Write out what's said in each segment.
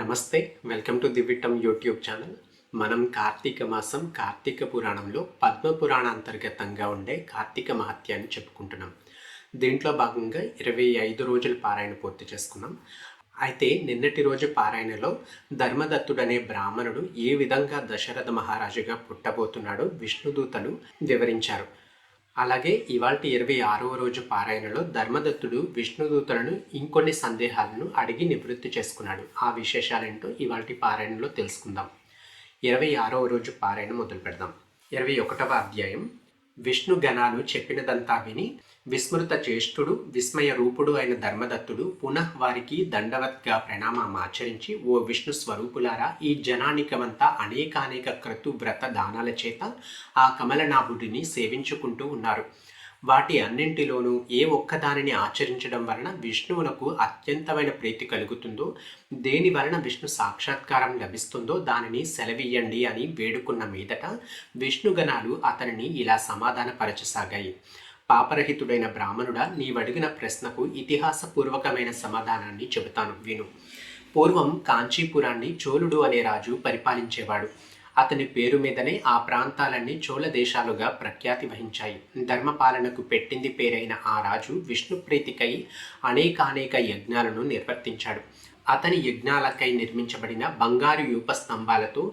నమస్తే welcome to దివిటం YouTube channel. మనం కార్తీక మాసం కార్తీక పురాణంలో పద్మ పురాణ అంతర్గతంగా ఉండే కార్తీక మహత్యాన్ని చెప్పుకుంటున్నాం. దీంట్లో భాగంగా ఇరవై ఐదు రోజుల పారాయణ పూర్తి చేసుకున్నాం. అయితే నిన్నటి రోజు పారాయణలో ధర్మదత్తుడనే బ్రాహ్మణుడు ఏ విధంగా దశరథ మహారాజుగా పుట్టబోతున్నాడో విష్ణుదూతలు వివరించారు. అలాగే ఇవాళ ఇరవై ఆరవ రోజు పారాయణలో ధర్మదత్తుడు విష్ణుదూతలను ఇంకొన్ని సందేహాలను అడిగి నివృత్తి చేసుకున్నాడు. ఆ విశేషాలేంటో ఇవాళ పారాయణలో తెలుసుకుందాం. ఇరవై ఆరవ రోజు పారాయణ మొదలు పెడదాం ఇరవై ఒకటవ అధ్యాయం. విష్ణు గణాలు చెప్పినదంతా విని విస్మృత జ్యేష్ఠుడు విస్మయ రూపుడు అయిన ధర్మదత్తుడు పునః వారికి దండవత్గా ప్రణామం ఆచరించి ఓ విష్ణు స్వరూపులారా ఈ జనానికమంతా అనేకానేక క్రతు వ్రత దానాల చేత ఆ కమలనాభుడిని సేవించుకుంటూ ఉన్నారు. వాటి అన్నింటిలోనూ ఏ ఒక్కదానిని ఆచరించడం వలన విష్ణువునకు అత్యంతమైన ప్రీతి కలుగుతుందో దేని వలన విష్ణు సాక్షాత్కారం లభిస్తుందో దానిని సెలవియ్యండి అని వేడుకున్న మీదట విష్ణుగణాలు అతనిని ఇలా సమాధానపరచసాగాయి. పాపరహితుడైన బ్రాహ్మణుడా నీవడిగిన ప్రశ్నకు ఇతిహాసపూర్వకమైన సమాధానాన్ని చెబుతాను విను. పూర్వం కాంచీపురాన్ని చోళుడు అనే రాజు పరిపాలించేవాడు. అతని పేరు మీదనే ఆ ప్రాంతాలన్నీ చోళ దేశాలుగా ప్రఖ్యాతి వహించాయి. ధర్మపాలనకు పెట్టింది పేరైన ఆ రాజు విష్ణుప్రీతికై అనేకానేక యజ్ఞాలను నిర్వర్తించాడు. అతని యజ్ఞాలకై నిర్మించబడిన బంగారు యూప స్తంభాలతో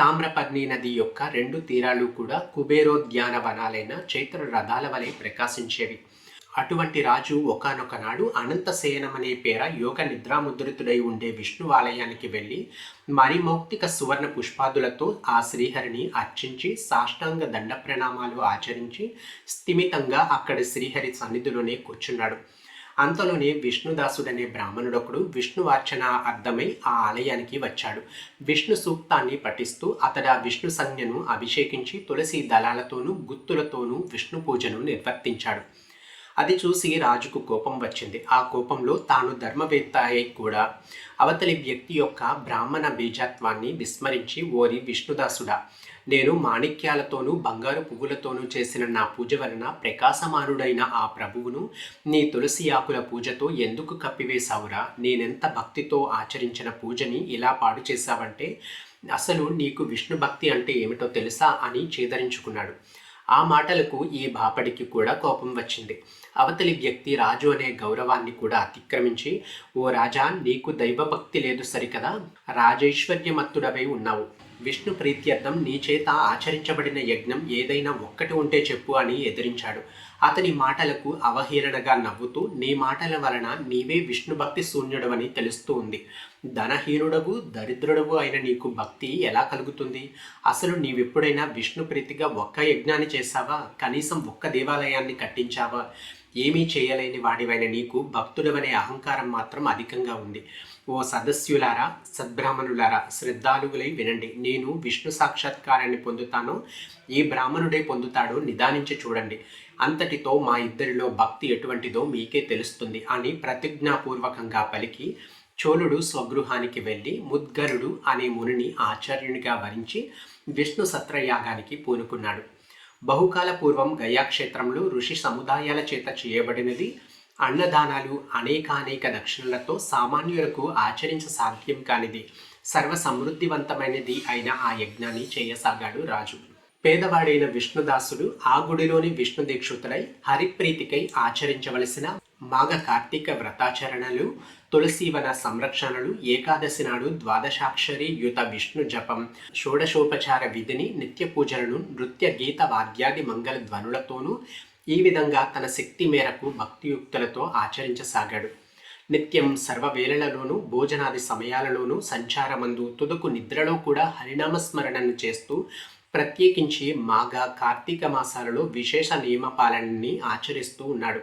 తామ్రపర్ణి నది యొక్క రెండు తీరాలు కూడా కుబేరోద్యాన వనాలైన చైత్ర రథాల వలె ప్రకాశించేవి. అటువంటి రాజు ఒకనొక నాడు అనంతశయనం అనే పేర యోగ నిద్రాముద్రితుడై ఉండే విష్ణు ఆలయానికి వెళ్ళి మరిమౌక్తిక సువర్ణ పుష్పాదులతో ఆ శ్రీహరిని అర్చించి సాష్టాంగ దండ ప్రణామాలు ఆచరించి స్థిమితంగా అక్కడి శ్రీహరి సన్నిధిలోనే కూర్చున్నాడు. అంతలోనే విష్ణుదాసుడనే బ్రాహ్మణుడొకడు విష్ణువార్చన అర్థమై ఆ ఆలయానికి వచ్చాడు. విష్ణు సూక్తాన్ని పఠిస్తూ అతడు ఆ విష్ణు సంజ్ఞను అభిషేకించి తులసి దళాలతోనూ గుత్తులతోనూ విష్ణు పూజను నిర్వర్తించాడు. అది చూసి రాజుకు కోపం వచ్చింది. ఆ కోపంలో తాను ధర్మవేత్త అయి కూడా. అవతలి వ్యక్తి యొక్క బ్రాహ్మణ బీజత్వాన్ని విస్మరించి ఓరి విష్ణుదాసుడా నేను మాణిక్యాలతోనూ బంగారు పువ్వులతోనూ చేసిన నా పూజ వలన ప్రకాశమానుడైన ఆ ప్రభువును నీ తులసి ఆకుల పూజతో ఎందుకు కప్పివేశావురా? నేనెంత భక్తితో ఆచరించిన పూజని ఇలా పాడు చేశావంటే అసలు నీకు విష్ణు భక్తి అంటే ఏమిటో తెలుసా అని చేదరించుకున్నాడు. ఆ మాటలకు ఈ బాపడికి కూడా కోపం వచ్చింది. అవతలి వ్యక్తి రాజు అనే గౌరవాన్ని కూడా అతిక్రమించి ఓ రాజా నీకు దైవభక్తి లేదు సరికదా? రాజైశ్వర్యమత్తుడవై ఉన్నావు. విష్ణు ప్రీత్యర్థం నీ చేత ఆచరించబడిన యజ్ఞం ఏదైనా ఒక్కటి ఉంటే చెప్పు అని ఎదిరించాడు. అతని మాటలకు అవహేళనగా నవ్వుతూ నీ మాటల వలన నీవే విష్ణు భక్తి శూన్యుడవని తెలుస్తూ ఉంది. ధనహీనుడవు దరిద్రుడవు అయిన నీకు భక్తి ఎలా కలుగుతుంది? అసలు నీవెప్పుడైనా విష్ణు ప్రీతిగా ఒక్క యజ్ఞాన్ని చేశావా? కనీసం ఒక్క దేవాలయాన్ని కట్టించావా? ఏమీ చేయలేని వాడివైన నీకు భక్తుడవనే అహంకారం మాత్రం అధికంగా ఉంది. ఓ సదస్యులారా సద్బ్రాహ్మణులారా శ్రద్ధాలుగులై వినండి. నేను విష్ణు సాక్షాత్కారాన్ని పొందుతాను. ఈ బ్రాహ్మణుడే పొందుతాడో నిదానించి చూడండి. అంతటితో మా ఇద్దరిలో భక్తి ఎటువంటిదో మీకే తెలుస్తుంది అని ప్రతిజ్ఞాపూర్వకంగా పలికి చోళుడు స్వగృహానికి వెళ్ళి ముద్గరుడు అనే మునిని ఆచార్యునిగా వరించి విష్ణు సత్రయాగానికి పూనుకున్నాడు. బహుకాల పూర్వం గయాక్షేత్రంలో ఋషి సముదాయాల చేత చేయబడినది. అన్నదానాలు అనేకానేక దక్షిణలతో సామాన్యులకు ఆచరించ సాధ్యం కానిది. సర్వ సమృద్ధివంతమైనది అయిన ఆ యజ్ఞాన్ని చేయసాగాడు రాజు. పేదవాడైన విష్ణుదాసుడు ఆ గుడిలోని విష్ణు దీక్షితులై హరిప్రీతికై ఆచరించవలసిన మాఘ కార్తీక వ్రతాచరణలు తులసీవన సంరక్షణలు ఏకాదశి నాడు ద్వాదశాక్షరి యుత విష్ణు జపం షోడశోపచార విధిని నిత్య పూజలను నృత్య గీత వాద్యాది మంగళ ధ్వనులతోనూ ఈ విధంగా తన శక్తి మేరకు భక్తియుక్తులతో ఆచరించసాగాడు. నిత్యం సర్వవేళలలోనూ భోజనాది సమయాలలోనూ సంచారమందు తుదకు నిద్రలో కూడా హరినామస్మరణను చేస్తూ ప్రత్యేకించి మాఘ కార్తీక మాసాలలో విశేష నియమపాలనని ఆచరిస్తూ ఉన్నాడు.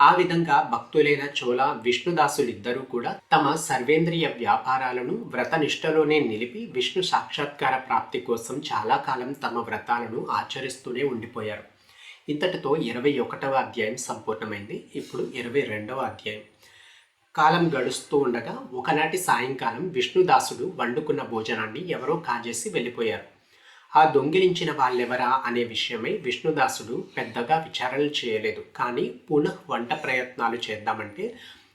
ఆ విధంగా భక్తులైన చోళ విష్ణుదాసులిద్దరూ కూడా తమ సర్వేంద్రియ వ్యాపారాలను వ్రతనిష్టలోనే నిలిపి విష్ణు సాక్షాత్కార ప్రాప్తి కోసం చాలా కాలం తమ వ్రతాలను ఆచరిస్తూనే ఉండిపోయారు. ఇంతటితో ఇరవై ఒకటవ అధ్యాయం సంపూర్ణమైంది. ఇప్పుడు ఇరవై రెండవ అధ్యాయం. కాలం గడుస్తూ ఉండగా ఒకనాటి సాయంకాలం విష్ణుదాసుడు వండుకున్న భోజనాన్ని ఎవరో కాజేసి వెళ్ళిపోయారు. ఆ దొంగిలించిన వాళ్ళెవరా అనే విషయమై విష్ణుదాసుడు పెద్దగా విచారణలు చేయలేదు. కానీ పునః వంట ప్రయత్నాలు చేద్దామంటే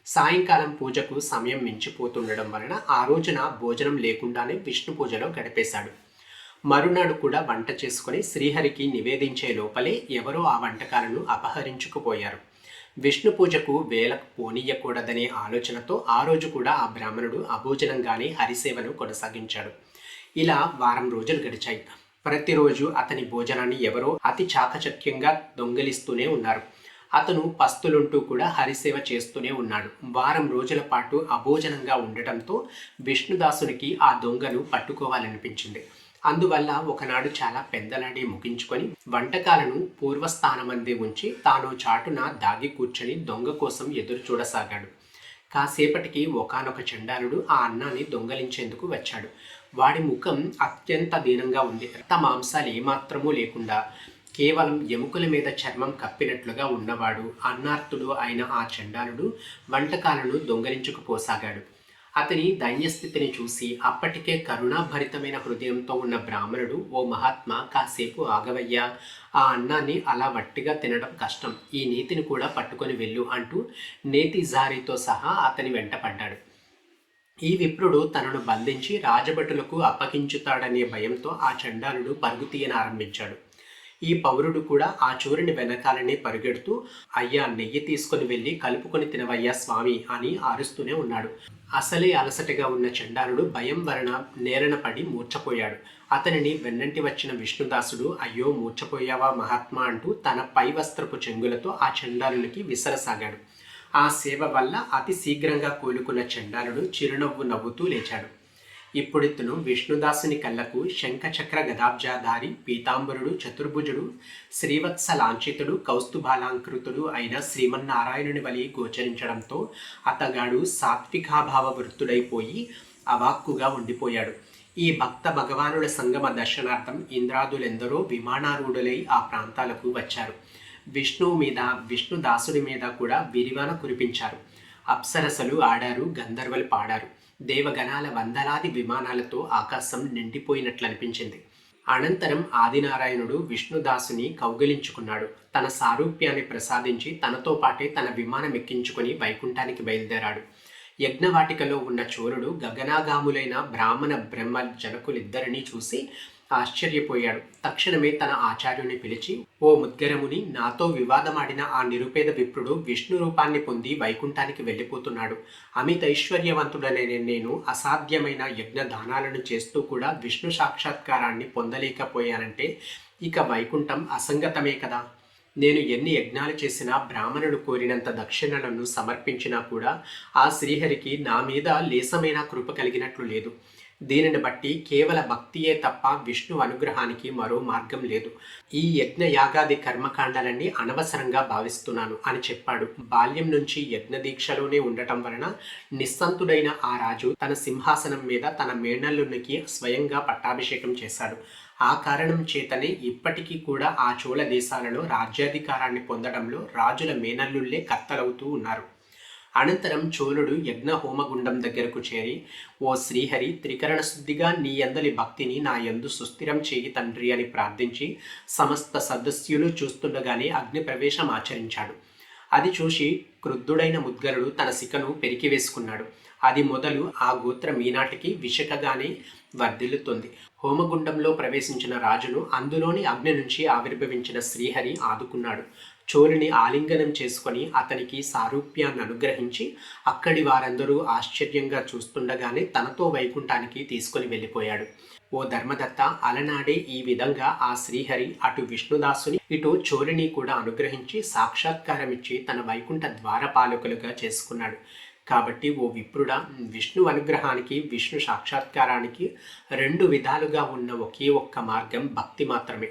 సాయంకాలం పూజకు సమయం మించిపోతుండడం వలన ఆ రోజున భోజనం లేకుండానే విష్ణు పూజలో గడిపేశాడు. మరునాడు కూడా వంట చేసుకుని శ్రీహరికి నివేదించే లోపలే ఎవరో ఆ వంటకాలను అపహరించుకుపోయారు. విష్ణు పూజకు వేలకు పోనీయకూడదనే ఆలోచనతో ఆ రోజు కూడా ఆ బ్రాహ్మణుడు అభోజనంగానే హరిసేవను కొనసాగించాడు. ఇలా వారం రోజులు గడిచాయి. ప్రతిరోజు అతని భోజనాన్ని ఎవరో అతి చాకచక్యంగా దొంగలిస్తూనే ఉన్నారు. అతను పస్తులుంటూ కూడా హరిసేవ చేస్తూనే ఉన్నాడు. వారం రోజుల పాటు అభోజనంగా ఉండటంతో విష్ణుదాసునికి ఆ దొంగను పట్టుకోవాలనిపించింది. అందువల్ల ఒకనాడు చాలా పెద్దలాడి ముగించుకొని వంటకాలను పూర్వస్థానమందే ఉంచి తాను చాటున దాగి కూర్చొని దొంగ కోసం ఎదురు చూడసాగాడు. కాసేపటికి ఒకనొక చండాలుడు ఆ అన్నాన్ని దొంగలించేందుకు వచ్చాడు. వాడి ముఖం అత్యంత దీనంగా ఉంది. రక్త మాంసాలు ఏమాత్రమూ లేకుండా కేవలం ఎముకల మీద చర్మం కప్పినట్లుగా ఉన్నవాడు అన్నార్తుడు అయిన ఆ చండాలుడు వంటకాలను దొంగలించుకుపోసాగాడు. అతని దైన్యస్థితిని చూసి అప్పటికే కరుణాభరితమైన హృదయంతో ఉన్న బ్రాహ్మణుడు ఓ మహాత్మా కాసేపు ఆగవయ్యా. ఆ అన్నాన్ని అలా వట్టిగా తినడం కష్టం. ఈ నీతిని కూడా పట్టుకొని వెళ్ళు అంటూ నేతి జారీతో సహా అతని వెంట పడ్డాడు. ఈ విప్రుడు తనను బంధించి రాజభటులకు అప్పగించుతాడనే భయంతో ఆ చండాలుడు పరుగు తీయనారంభించాడు ఈ పౌరుడు కూడా ఆ చూరిని వెనకాలనే పరిగెడుతూ అయ్యా నెయ్యి తీసుకుని వెళ్ళి కలుపుకొని తినవయ్యా స్వామి అని ఆరుస్తూనే ఉన్నాడు. అసలే అలసటగా ఉన్న చండాలుడు భయం వలన నేరన పడి మూర్చపోయాడు అతనిని వెన్నంటి వచ్చిన విష్ణుదాసుడు అయ్యో మూర్చపోయావా మహాత్మా అంటూ తన పై వస్త్రపు చెంగులతో ఆ చండాలునికి విసరసాగాడు. ఆ సేవ వల్ల అతి శీఘ్రంగా కోలుకున్న చండాలుడు చిరునవ్వు నవ్వుతూ లేచాడు. ఇప్పుడితను విష్ణుదాసుని కళ్ళకు శంఖచక్ర గదాబ్జాధారి పీతాంబరుడు చతుర్భుజుడు శ్రీవత్స లాంఛితుడు కౌస్తుభాలాంకృతుడు అయిన శ్రీమన్నారాయణుని వలి గోచరించడంతో అతగాడు సాత్వికాభావ వృత్తుడైపోయి అవాక్కుగా ఉండిపోయాడు. ఈ భక్త భగవానుల సంగమ దర్శనార్థం ఇంద్రాదులెందరో విమానారూఢులై ఆ ప్రాంతాలకు వచ్చారు. విష్ణువు మీద విష్ణుదాసుడి మీద కూడా విరివాన కురిపించారు. అప్సరసలు ఆడారు గంధర్వలు పాడారు. దేవగణాల వందలాది విమానాలతో ఆకాశం నిండిపోయినట్లు అనిపించింది అనంతరం ఆదినారాయణుడు విష్ణుదాసుని కౌగిలించుకున్నాడు. తన సారూప్యాన్ని ప్రసాదించి తనతో పాటే తన విమానం ఎక్కించుకుని వైకుంఠానికి బయలుదేరాడు. యజ్ఞవాటికలో ఉన్న చోరుడు గగనాగాములైన బ్రాహ్మణ బ్రహ్మ జనకులిద్దరినీ చూసి ఆశ్చర్యపోయాడు. తక్షణమే తన ఆచార్యుని పిలిచి ఓ ముద్గరముని నాతో వివాదమాడిన ఆ నిరుపేద విప్రుడు విష్ణు రూపాన్ని పొంది వైకుంఠానికి వెళ్ళిపోతున్నాడు. అమిత ఐశ్వర్యవంతుడనే నేను అసాధ్యమైన యజ్ఞ దానాలను చేస్తూ కూడా విష్ణు సాక్షాత్కారాన్ని పొందలేకపోయానంటే ఇక వైకుంఠం అసంగతమే కదా. నేను ఎన్ని యజ్ఞాలు చేసినా బ్రాహ్మణుడు కోరినంత దక్షిణలను సమర్పించినా కూడా ఆ శ్రీహరికి నా మీద లేసమైన కృప కలిగినట్లు లేదు. దీనిని బట్టి కేవల భక్తియే తప్ప విష్ణు అనుగ్రహానికి మరో మార్గం లేదు. ఈ యజ్ఞ యాగాది కర్మకాండాలన్నీ అనవసరంగా భావిస్తున్నాను అని చెప్పాడు. బాల్యం నుంచి యజ్ఞ దీక్షలోనే ఉండటం వలన నిస్సంతుడైన ఆ రాజు తన సింహాసనం మీద తన మేనల్లునికి స్వయంగా పట్టాభిషేకం చేశాడు. ఆ కారణం చేతనే ఇప్పటికీ కూడా ఆ చోళ దేశాలలో రాజ్యాధికారాన్ని పొందడంలో రాజుల మేనల్లుళ్ళే కత్తలవుతూ ఉన్నారు. అనంతరం చోళుడు యజ్ఞ హోమగుండం దగ్గరకు చేరి ఓ శ్రీహరి త్రికరణ శుద్ధిగా నీ ఎందలి భక్తిని నా ఎందు సుస్థిరం చేయి తండ్రి అని ప్రార్థించి సమస్త సదస్యులు చూస్తుండగానే అగ్ని ప్రవేశం ఆచరించాడు. అది చూసి క్రుద్ధుడైన ముద్గరుడు తన శిఖను పెరికివేసుకున్నాడు అది మొదలు ఆ గోత్రం ఈనాటికి విషకగానే వర్ధిల్లుతుంది. హోమగుండంలో ప్రవేశించిన రాజును అందులోని అగ్ని నుంచి ఆవిర్భవించిన శ్రీహరి ఆదుకున్నాడు. చోరుని ఆలింగనం చేసుకొని అతనికి సారూప్యాన్ని అనుగ్రహించి అక్కడి వారందరూ ఆశ్చర్యంగా చూస్తుండగానే తనతో వైకుంఠానికి తీసుకొని వెళ్ళిపోయాడు. ఓ ధర్మదత్త అలనాడే ఈ విధంగా ఆ శ్రీహరి అటు విష్ణుదాసుని ఇటు చోరిని కూడా అనుగ్రహించి సాక్షాత్కారం ఇచ్చి తన వైకుంఠ ద్వారపాలకులుగా చేసుకున్నాడు. కాబట్టి ఓ విప్రుడ విష్ణు అనుగ్రహానికి విష్ణు సాక్షాత్కారానికి రెండు విధాలుగా ఉన్న ఒకే ఒక్క మార్గం భక్తి మాత్రమే.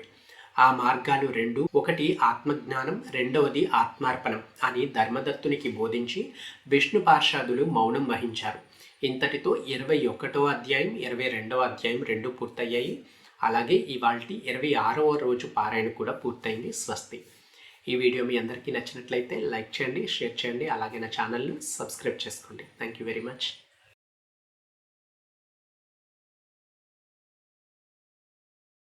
ఆ మార్గాలు రెండు. ఒకటి ఆత్మజ్ఞానం రెండవది ఆత్మార్పణం అని ధర్మదత్తునికి బోధించి విష్ణు పార్షాదులు మౌనం వహించారు. ఇంతటితో ఇరవై ఒకటో అధ్యాయం ఇరవై రెండవ అధ్యాయం రెండు పూర్తయ్యాయి. అలాగే ఇవాళ ఇరవై ఆరవ రోజు పారాయణ కూడా పూర్తయింది. స్వస్తి. ఈ వీడియో మీ అందరికీ నచ్చినట్లయితే లైక్ చేయండి షేర్ చేయండి. అలాగే నా ఛానల్ని సబ్స్క్రైబ్ చేసుకోండి. Thank you very much.